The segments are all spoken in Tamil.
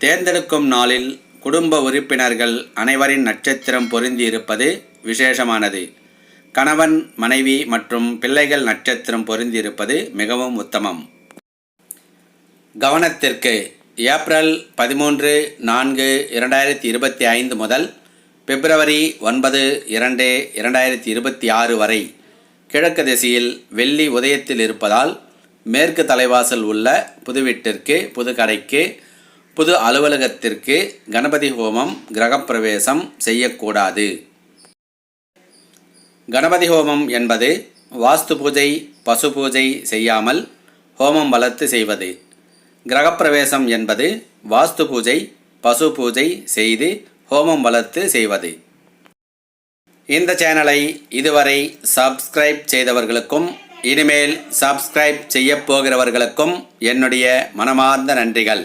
தேர்ந்தெடுக்கும் நாளில் குடும்ப உறுப்பினர்கள் அனைவரின் நட்சத்திரம் பொருந்தி இருப்பது விசேஷமானது. கணவன் மனைவி மற்றும் பிள்ளைகள் நட்சத்திரம் பொருந்தி இருப்பது மிகவும் உத்தமம். கவனத்திற்கு ஏப்ரல் பதிமூன்று நான்கு இரண்டாயிரத்தி இருபத்தி ஐந்து முதல் பிப்ரவரி ஒன்பது இரண்டு இரண்டாயிரத்தி இருபத்தி ஆறு வரை கிழக்கு திசையில் வெள்ளி உதயத்தில் இருப்பதால் மேற்கு தலைவாசல் உள்ள புதுவீட்டிற்கு புதுக்கடைக்கு புது கடைக்கு புது அலுவலகத்திற்கு கணபதி ஹோமம் கிரகப்பிரவேசம் செய்யக்கூடாது. கணபதி ஹோமம் என்பது வாஸ்து பூஜை பசு பூஜை செய்யாமல் ஹோமம் வளர்த்து செய்வது. கிரகப்பிரவேசம் என்பது வாஸ்து பூஜை பசு பூஜை செய்து ஹோமம் வளர்த்து செய்வது. இந்த சேனலை இதுவரை சப்ஸ்கிரைப் செய்தவர்களுக்கும் இனிமேல் சப்ஸ்கிரைப் செய்யப் போகிறவர்களுக்கும் என்னுடைய மனமார்ந்த நன்றிகள்.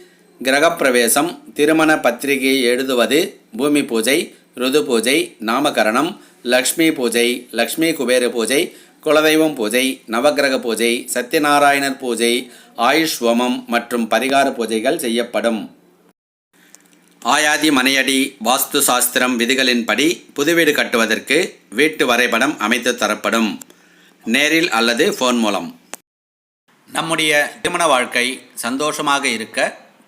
கிரகப்பிரவேசம் திருமண பத்திரிகை எழுதுவது பூமி பூஜை ருது பூஜை நாமகரணம் லக்ஷ்மி பூஜை லக்ஷ்மி குபேர பூஜை குலதெய்வம் பூஜை நவக்கிரக பூஜை சத்யநாராயணர் பூஜை ஆயுஷ் ஹோமம் மற்றும் பரிகார பூஜைகள் செய்யப்படும். ஆயாதி மனையடி வாஸ்து சாஸ்திரம் விதிகளின்படி புதுவீடு கட்டுவதற்கு வீட்டு வரைபடம் அமைத்து தரப்படும். நேரில் அல்லது ஃபோன் மூலம். நம்முடைய திருமண வாழ்க்கை சந்தோஷமாக இருக்க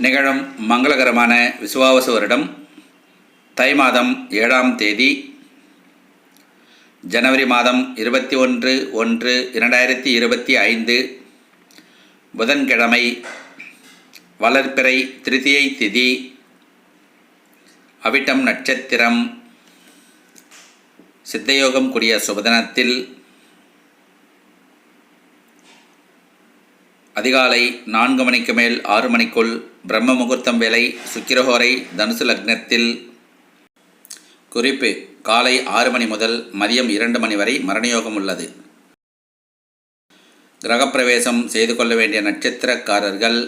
நிகழும் மங்களகரமான விசுவாவச வருடம் தை மாதம் ஏழாம் தேதி ஜனவரி மாதம் இருபத்தி ஒன்று ஒன்று இரண்டாயிரத்தி இருபத்தி ஐந்து புதன்கிழமை வளர்ப்பிறை திருதியை திதி அவிட்டம் நட்சத்திரம் சித்தயோகம் கூடிய சுபதனத்தில் அதிகாலை நான்கு மணிக்கு மேல் ஆறு மணிக்குள் பிரம்ம முகூர்த்தம் வேலை சுக்கிரஹோரை தனுசு லக்னத்தில் குறிப்பு. காலை ஆறு மணி முதல் மதியம் இரண்டு மணி வரை மரணயோகம் உள்ளது. கிரகப்பிரவேசம் செய்து கொள்ள வேண்டிய நட்சத்திரக்காரர்கள்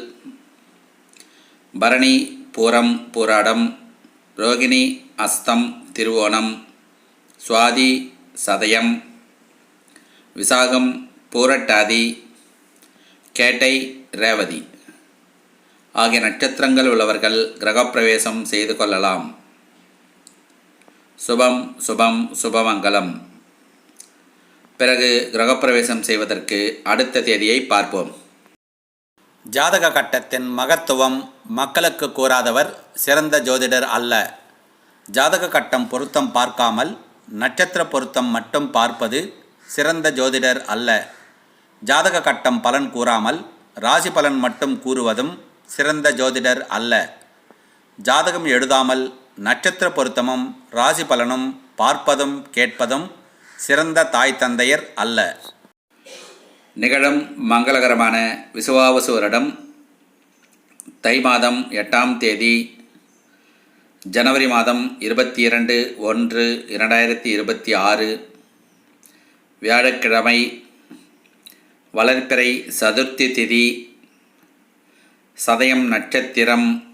பரணி பூரம் பூராடம் ரோகிணி அஸ்தம் திருவோணம் சுவாதி சதயம் விசாகம் பூரட்டாதி கேட்டை ரேவதி. ஆகிய நட்சத்திரங்கள் உள்ளவர்கள் கிரகப்பிரவேசம் செய்து கொள்ளலாம். சுபம் சுபம் சுபமங்கலம். பிறகு கிரகப்பிரவேசம் செய்வதற்கு அடுத்த தேதியை பார்ப்போம். ஜாதக கட்டத்தின் மகத்துவம் மக்களுக்கு கூறாதவர் சிறந்த ஜோதிடர் அல்ல. ஜாதக கட்டம் பொருத்தம் பார்க்காமல் நட்சத்திர பொருத்தம் மட்டும் பார்ப்பது சிறந்த ஜோதிடர் அல்ல. ஜாதக கட்டம் பலன் கூறாமல் ராசி பலன் மட்டும் கூறுவதும் சிறந்த ஜோதிடர் அல்ல. ஜாதகம் எழுதாமல் நட்சத்திர பொருத்தமும் ராசி பலனும் பார்ப்பதும் கேட்பதும் சிறந்த தாய் தந்தையர் அல்ல. நிகழும் மங்களகரமான விசுவாவசு வருடம் தை மாதம் எட்டாம் தேதி ஜனவரி மாதம் இருபத்தி இரண்டு ஒன்று இரண்டாயிரத்தி இருபத்தி ஆறு வியாழக்கிழமை வளர்ப்பிறை சதுர்த்தி திதி சதயம் நட்சத்திரம்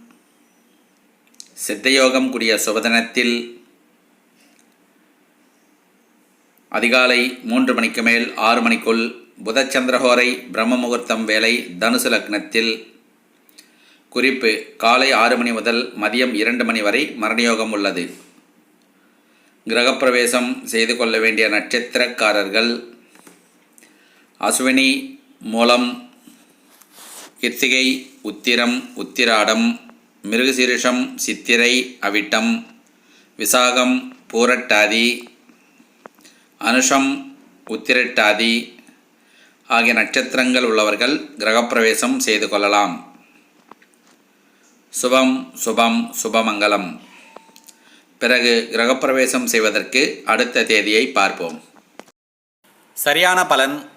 சித்தயோகம் கூடிய சுபதனத்தில் அதிகாலை மூன்று மணிக்கு மேல் ஆறு மணிக்குள் புதச்சந்திரஹோரை பிரம்ம முகூர்த்தம் வேலை தனுசு லக்னத்தில். குறிப்பு காலை ஆறு மணி முதல் மதியம் இரண்டு மணி வரை மரணயோகம் உள்ளது. கிரகப்பிரவேசம் செய்து கொள்ள வேண்டிய நட்சத்திரக்காரர்கள் அஸ்வினி மூலம் கிருத்திகை உத்திரம் உத்திராடம் மிருகசீரிஷம் சித்திரை அவிட்டம் விசாகம் பூரட்டாதி அனுஷம் உத்திரட்டாதி ஆகிய நட்சத்திரங்கள் உள்ளவர்கள் கிரகப்பிரவேசம் செய்து கொள்ளலாம். சுபம் சுபம் சுபமங்கலம். பிறகு கிரகப்பிரவேசம் செய்வதற்கு அடுத்த தேதியை பார்ப்போம். சரியான பலன்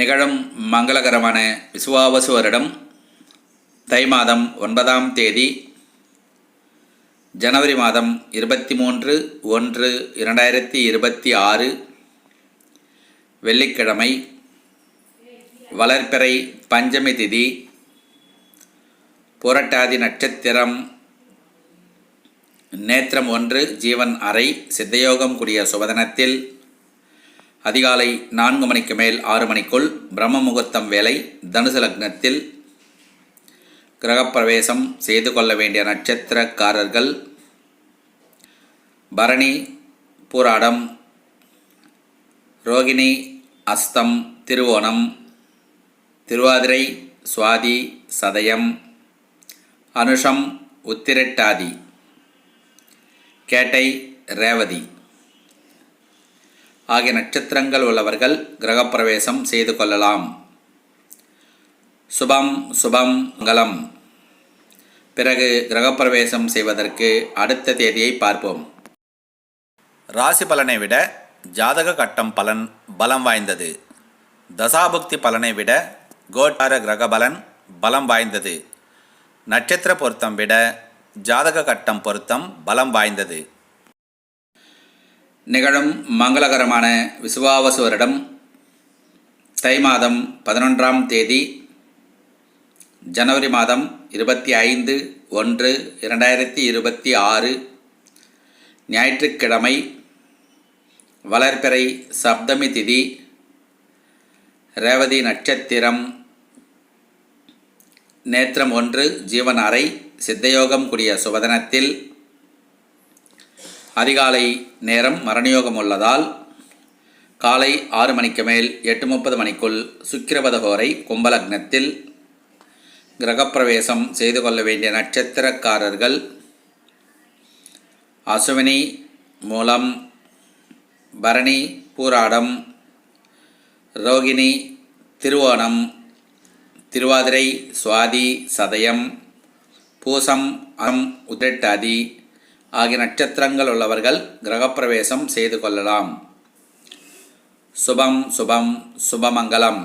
நிகழும் மங்களகரமான விசுவாவசு வருடம் தை மாதம் ஒன்பதாம் தேதி ஜனவரி மாதம் இருபத்தி மூன்று ஒன்று இரண்டாயிரத்தி இருபத்தி ஆறு வெள்ளிக்கிழமை வளர்ப்பிறை பஞ்சமி திதி புரட்டாதி நட்சத்திரம் நேத்திரம் ஒன்று ஜீவன் அறை சித்தயோகம் கூடிய சுபதனத்தில் அதிகாலை நான்கு மணிக்கு மேல் ஆறு மணிக்குள் பிரம்ம முகூர்த்தம் வேலை தனுசு லக்னத்தில் கிரகப்பிரவேசம் செய்து கொள்ள வேண்டிய நட்சத்திரக்காரர்கள் பரணி பூராடம் ரோகிணி அஸ்தம் திருவோணம் திருவாதிரை சுவாதி சதயம் அனுஷம் உத்திரட்டாதி கேட்டை ரேவதி. ஆகிய நட்சத்திரங்கள் உள்ளவர்கள் கிரகப்பிரவேசம் செய்து கொள்ளலாம். சுபம் சுபம் மங்களம். பிறகு கிரகப்பிரவேசம் செய்வதற்கு அடுத்த தேதியை பார்ப்போம். ராசி பலனை விட ஜாதக கட்டம் பலன் பலம் வாய்ந்தது. தசாபுக்தி பலனை விட கோட்டார கிரக பலன் பலம் வாய்ந்தது. நட்சத்திர பொருத்தம் விட ஜாதக கட்டம் பொருத்தம் பலம் வாய்ந்தது. நிகழும் மங்களகரமான விசுவாவசு வருடம் தை மாதம் பதினொன்றாம் தேதி ஜனவரி மாதம் இருபத்தி ஐந்து ஒன்று இரண்டாயிரத்தி இருபத்தி ஆறு ஞாயிற்றுக்கிழமை வளர்பிறை சப்தமி திதி ரேவதி நட்சத்திரம் நேத்திரம் ஒன்று ஜீவன் அறை சித்தயோகம் கூடிய சுபதனத்தில் அதிகாலை நேரம் மரணயோகம் உள்ளதால் காலை ஆறு மணிக்கு மேல் எட்டு முப்பது மணிக்குள் சுக்கிரபதகோரை கும்பலக்னத்தில் கிரகப்பிரவேசம் செய்து கொள்ள வேண்டிய நட்சத்திரக்காரர்கள் அசுவினி மூலம் பரணி பூராடம் ரோகிணி திருவோணம் திருவாதிரை சுவாதி சதயம் பூசம் அம் உத்திரட்டாதி ஆகிய நட்சத்திரங்கள் உள்ளவர்கள் கிரகப்பிரவேசம் செய்து கொள்ளலாம். சுபம் சுபம் சுபமங்கலம்.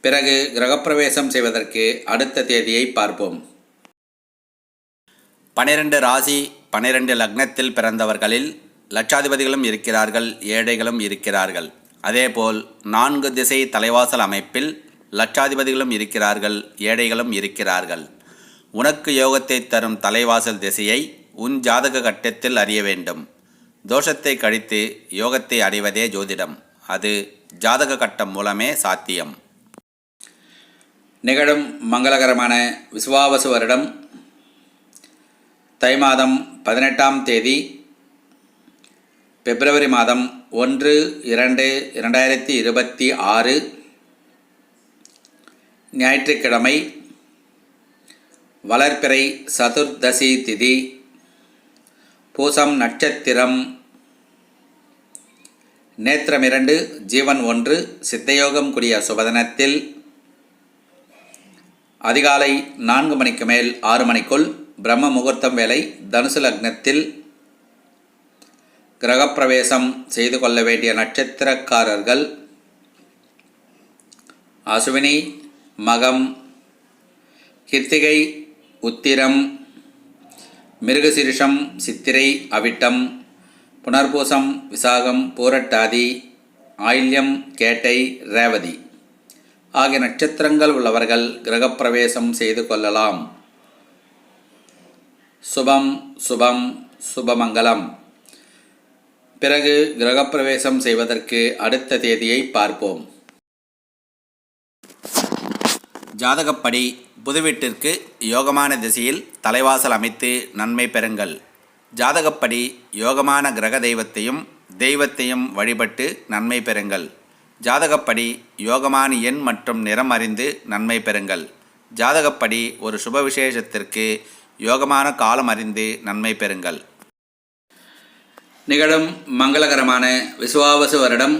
பிறகு கிரகப்பிரவேசம் செய்வதற்கு அடுத்த தேதியை பார்ப்போம். பனிரெண்டு ராசி பனிரெண்டு லக்னத்தில் பிறந்தவர்களில் லட்சாதிபதிகளும் இருக்கிறார்கள் ஏழைகளும் இருக்கிறார்கள். அதேபோல் நான்கு திசை தலைவாசல் அமைப்பில் லட்சாதிபதிகளும் இருக்கிறார்கள் ஏழைகளும் இருக்கிறார்கள். உனக்கு யோகத்தை தரும் தலைவாசல் திசையை உன் ஜாதக கட்டத்தில் அறிய வேண்டும். தோஷத்தை கழித்து யோகத்தை அடைவதே ஜோதிடம். அது ஜாதக கட்டம் மூலமே சாத்தியம். நிகழும் மங்களகரமான விசுவாவசு வருடம் தை மாதம் பதினெட்டாம் தேதி பிப்ரவரி மாதம் ஒன்று இரண்டு இரண்டாயிரத்தி இருபத்தி ஆறு ஞாயிற்றுக்கிழமை வளர்ப்பிறை சதுர்தசி திதி பூசம் நட்சத்திரம். நேத்திரம் இரண்டு ஜீவன் ஒன்று சித்தயோகம் கூடிய சுபதனத்தில். அதிகாலை நான்கு மணிக்கு மேல் ஆறு மணிக்குள் பிரம்ம முகூர்த்தம் வேலை தனுசு லக்னத்தில். கிரகப்பிரவேசம் செய்து கொள்ள வேண்டிய நட்சத்திரக்காரர்கள். அசுவினி மகம் கிருத்திகை உத்திரம் மிருகசீரிஷம் சித்திரை அவிட்டம் புனர்பூசம் விசாகம் பூரட்டாதி ஆயில்யம் கேட்டை ரேவதி ஆகிய நட்சத்திரங்கள் உள்ளவர்கள் கிரகப்பிரவேசம் செய்து கொள்ளலாம். சுபம் சுபம் சுபமங்கலம். பிறகு கிரகப்பிரவேசம் செய்வதற்கு அடுத்த தேதியை பார்ப்போம். ஜாதகப்படி புதுவீட்டிற்கு யோகமான திசையில் தலைவாசல் அமைத்து நன்மை பெறுங்கள். ஜாதகப்படி யோகமான கிரக தெய்வத்தையும் தெய்வத்தையும் வழிபட்டு நன்மை பெறுங்கள். ஜாதகப்படி யோகமான எண் மற்றும் நிறம் அறிந்து நன்மை பெறுங்கள். ஜாதகப்படி ஒரு சுப விசேஷத்திற்கு யோகமான காலம் அறிந்து நன்மை பெறுங்கள். நிகழும் மங்களகரமான விசுவாவசு வருடம்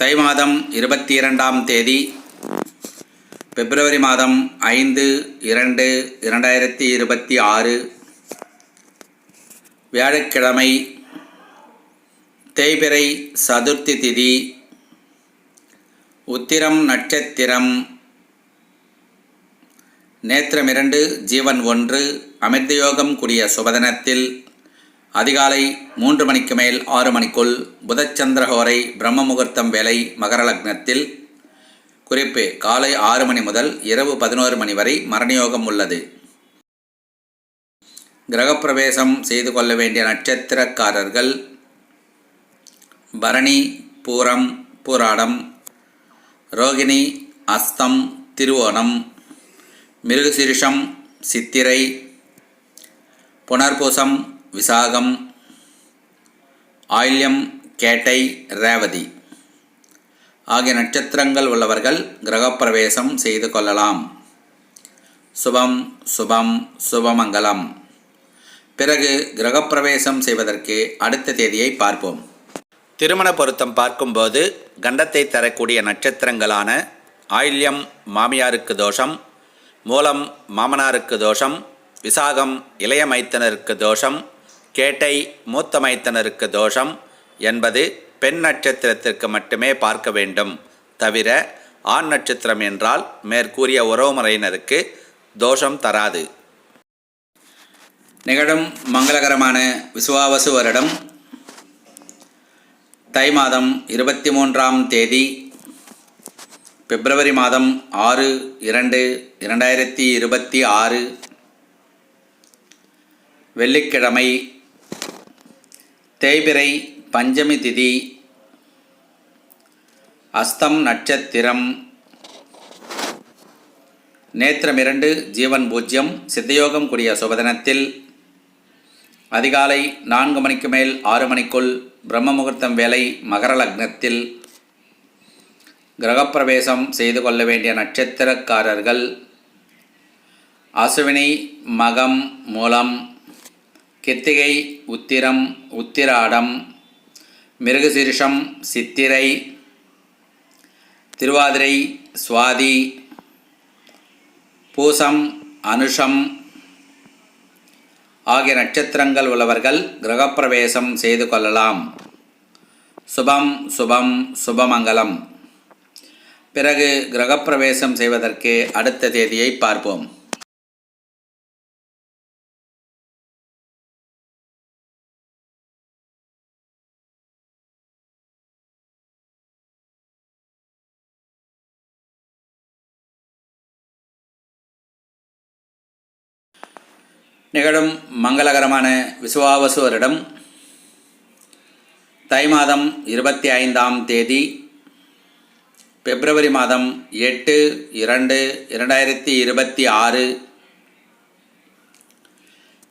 தை மாதம் இருபத்தி இரண்டாம் தேதி பிப்ரவரி மாதம் ஐந்து இரண்டு இரண்டாயிரத்தி இருபத்தி ஆறு வியாழக்கிழமை தேய்பிறை சதுர்த்தி திதி உத்திரம் நட்சத்திரம் நேத்திரம் இரண்டு ஜீவன் ஒன்று அமிர்தயோகம் கூடிய சுபதனத்தில் அதிகாலை மூன்று மணிக்கு மேல் ஆறு மணிக்குள் புதச்சந்திரஹோரை பிரம்ம முகூர்த்தம் வேலை மகர லக்னத்தில் குறிப்பு காலை ஆறு மணி முதல் இரவு பதினோரு மணி வரை மரணயோகம் உள்ளது. கிரகப்பிரவேசம் செய்து கொள்ள வேண்டிய நட்சத்திரக்காரர்கள் பரணி பூரம் பூராடம் ரோகிணி அஸ்தம் திருவோணம் மிருகசிரிஷம் சித்திரை புனர்பூசம் விசாகம் ஆயில்யம் கேட்டை ரேவதி. ஆகிய நட்சத்திரங்கள் உள்ளவர்கள் கிரகப்பிரவேசம் செய்து கொள்ளலாம். சுபம் சுபம் சுபமங்கலம். பிறகு கிரகப்பிரவேசம் செய்வதற்கு அடுத்த தேதியை பார்ப்போம். திருமண பொருத்தம் பார்க்கும்போது கண்டத்தை தரக்கூடிய நட்சத்திரங்களான ஆயில்யம் மாமியாருக்கு தோஷம் மூலம் மாமனாருக்கு தோஷம் விசாகம் இளைய மைத்தனருக்கு தோஷம் கேட்டை மூத்த மைத்தனருக்கு தோஷம் என்பது பெண் நட்சத்திரத்திற்கு மட்டுமே பார்க்க வேண்டும். தவிர ஆண் நட்சத்திரம் என்றால் மேற்கூறிய உறவுமுறையினருக்கு தோஷம் தராது. நிகழும் மங்களகரமான விசுவாவசு வருடம் தை மாதம் இருபத்தி மூன்றாம் தேதி பிப்ரவரி மாதம் ஆறு இரண்டு இரண்டாயிரத்தி இருபத்தி ஆறு வெள்ளிக்கிழமை தேய்பிறை பஞ்சமி திதி அஸ்தம் நட்சத்திரம் நேத்திரம் இரண்டு ஜீவன் பூஜ்யம் சித்தயோகம் கூடிய சுபதினத்தில் அதிகாலை நான்கு மணிக்கு மேல் ஆறு மணிக்குள் பிரம்ம முகூர்த்தம் வேலை மகர லக்னத்தில் கிரகப்பிரவேசம் செய்து கொள்ள வேண்டிய நட்சத்திரக்காரர்கள் அசுவினி மகம் மூலம் கித்திகை உத்திரம் உத்திராடம் மிருகசீரிஷம் சித்திரை திருவாதிரை சுவாதி பூசம் அனுஷம் ஆகிய நட்சத்திரங்கள் உள்ளவர்கள் கிரகப்பிரவேசம் செய்து கொள்ளலாம். சுபம் சுபம் சுபமங்கலம். பிறகு கிரகப்பிரவேசம் செய்வதற்கு அடுத்த தேதியை பார்ப்போம். நிகழும் மங்களகரமான விசுவாவசுவரிடம் தை மாதம் இருபத்தி ஐந்தாம் தேதி பிப்ரவரி மாதம் எட்டு இரண்டு இரண்டாயிரத்தி இருபத்தி ஆறு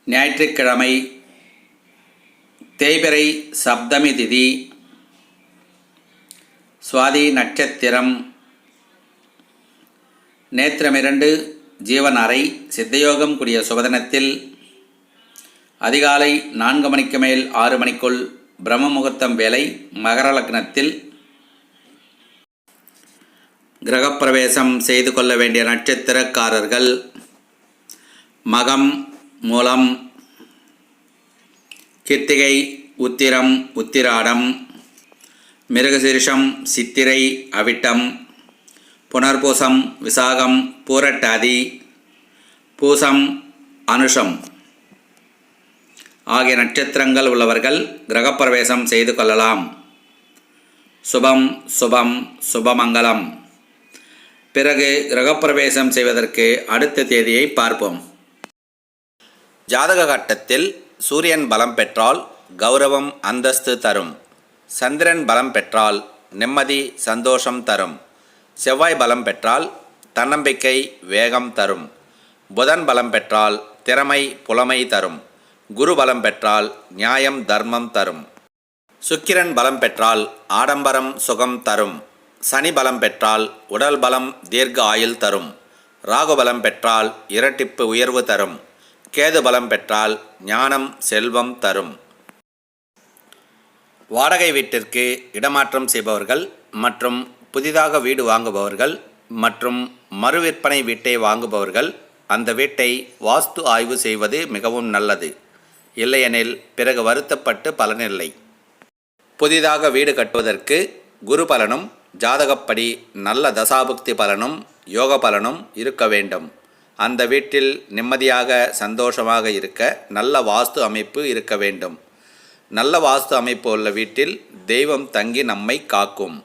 ஞாயிற்றுக்கிழமை தேய்பிறை சப்தமி திதி சுவாதி நட்சத்திரம் நேத்திரமிரண்டு ஜீவன் அறை சித்தயோகம் கூடிய சுபதனத்தில் அதிகாலை நான்கு மணிக்கு மேல் ஆறு மணிக்குள் பிரம்ம முகூர்த்தம் வேலை மகர லக்னத்தில் கிரகப்பிரவேசம் செய்து கொள்ள வேண்டிய நட்சத்திரக்காரர்கள் மகம் மூலம் கிருத்திகை உத்திரம் உத்திராடம் மிருகசீரிஷம் சித்திரை அவிட்டம் புனர்பூசம் விசாகம் பூரட்டாதி பூசம் அனுஷம். ஆகிய நட்சத்திரங்கள் உள்ளவர்கள் கிரகப்பிரவேசம் செய்து கொள்ளலாம். சுபம் சுபம் சுபமங்கலம். பிறகு கிரகப்பிரவேசம் செய்வதற்கு அடுத்த தேதியை பார்ப்போம். ஜாதக கட்டத்தில் சூரியன் பலம் பெற்றால் கௌரவம் அந்தஸ்து தரும். சந்திரன் பலம் பெற்றால் நிம்மதி சந்தோஷம் தரும். செவ்வாய் பலம் பெற்றால் தன்னம்பிக்கை வேகம் தரும். புதன் பலம் பெற்றால் திறமை புலமை தரும். குரு பலம் பெற்றால் நியாயம் தர்மம் தரும். சுக்கிரன் பலம் பெற்றால் ஆடம்பரம் சுகம் தரும். சனி பலம் பெற்றால் உடல் பலம் தீர்க்க ஆயுள் தரும். ராகு பலம் பெற்றால் இரட்டிப்பு உயர்வு தரும். கேது பலம் பெற்றால் ஞானம் செல்வம் தரும். வாடகை வீட்டிற்கு இடமாற்றம் செய்பவர்கள் மற்றும் புதிதாக வீடு வாங்குபவர்கள் மற்றும் மறுவிற்பனை வீட்டை வாங்குபவர்கள் அந்த வீட்டை வாஸ்து ஆய்வு செய்வது மிகவும் நல்லது. இல்லையெனில் பிறகு வருத்தப்பட்டு பலனில்லை. புதிதாக வீடு கட்டுவதற்கு குரு பலனும் ஜாதகப்படி நல்ல தசாபுக்தி பலனும் யோக பலனும் இருக்க வேண்டும். அந்த வீட்டில் நிம்மதியாக சந்தோஷமாக இருக்க நல்ல வாஸ்து அமைப்பு இருக்க வேண்டும். நல்ல வாஸ்து அமைப்பு உள்ள வீட்டில் தெய்வம் தங்கி நம்மை காக்கும்.